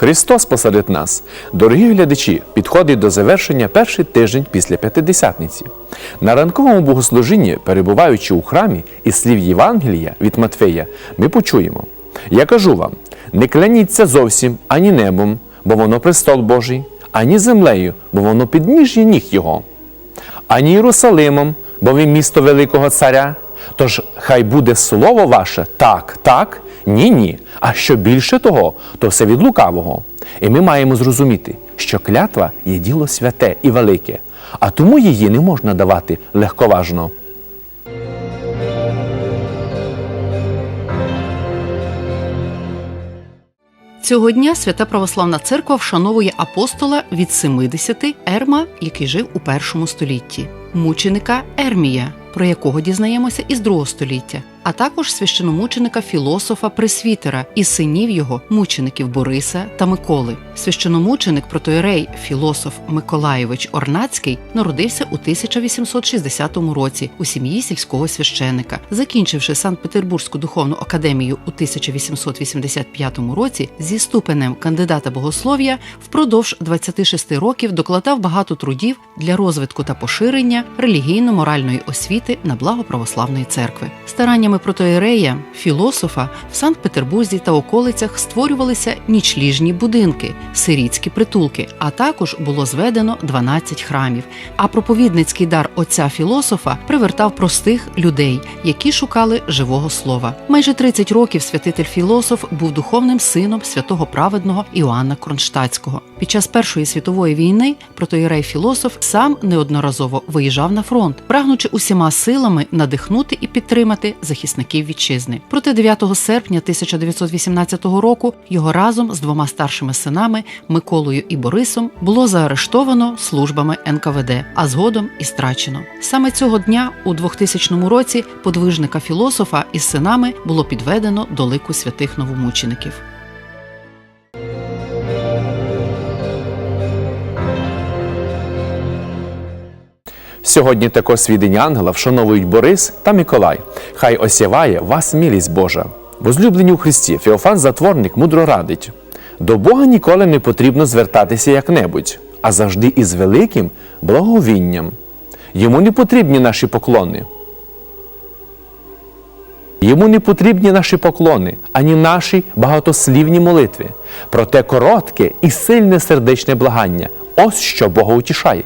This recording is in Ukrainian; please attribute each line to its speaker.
Speaker 1: Христос посеред нас. Дорогі глядачі, підходить до завершення перший тиждень після П'ятидесятниці. На ранковому богослужінні, перебуваючи у храмі із слів Євангелія від Матфея, ми почуємо: Я кажу вам, не кляніться зовсім ані небом, бо воно престол Божий, ані землею, бо воно підніжжя ніг Його, ані Єрусалимом, бо ви місто Великого Царя. Тож хай буде слово ваше так, так, ні, ні. А що більше того, то все від лукавого. І ми маємо зрозуміти, що клятва є діло святе і велике, а тому її не можна давати легковажно.
Speaker 2: Цього дня Свята Православна Церква вшановує апостола від 70 Ерма, який жив у першому столітті, мученика Ермія, про якого дізнаємося із другого століття, а також священомученика філософа Пресвітера і синів його мучеників Бориса та Миколи. Священомученик протоєрей філософ Миколаєвич Орнацький народився у 1860 році у сім'ї сільського священика. Закінчивши Санкт-Петербурзьку духовну академію у 1885 році зі ступенем кандидата богослов'я, впродовж 26 років докладав багато трудів для розвитку та поширення релігійно-моральної освіти на благо православної церкви. Стараннями протоєрея, філософа в Санкт-Петербурзі та околицях створювалися нічліжні будинки, сирітські притулки, а також було зведено 12 храмів. А проповідницький дар отця філософа привертав простих людей, які шукали живого слова. Майже 30 років святитель філософ був духовним сином святого праведного Іоанна Кронштадтського. Під час Першої світової війни протоєрей філософ сам неодноразово виїжджав на фронт, прагнучи усіма силами надихнути і підтримати захисників вітчизни. Проте 9 серпня 1918 року його разом з двома старшими синами Миколою і Борисом було заарештовано службами НКВД, а згодом і страчено. Саме цього дня, у 2000 році, подвижника філософа із синами було підведено до лику святих новомучеників.
Speaker 1: Сьогодні також свідень ангела вшановують Борис та Миколай. Хай осяває вас милість Божа. Возлюблені у Христі, Феофан Затворник мудро радить: до Бога ніколи не потрібно звертатися як-небудь, а завжди із великим благовінням. Йому не потрібні наші поклони. Йому не потрібні наші поклони, ані наші багатослівні молитви. Проте коротке і сильне сердечне благання ось що Бога утішає.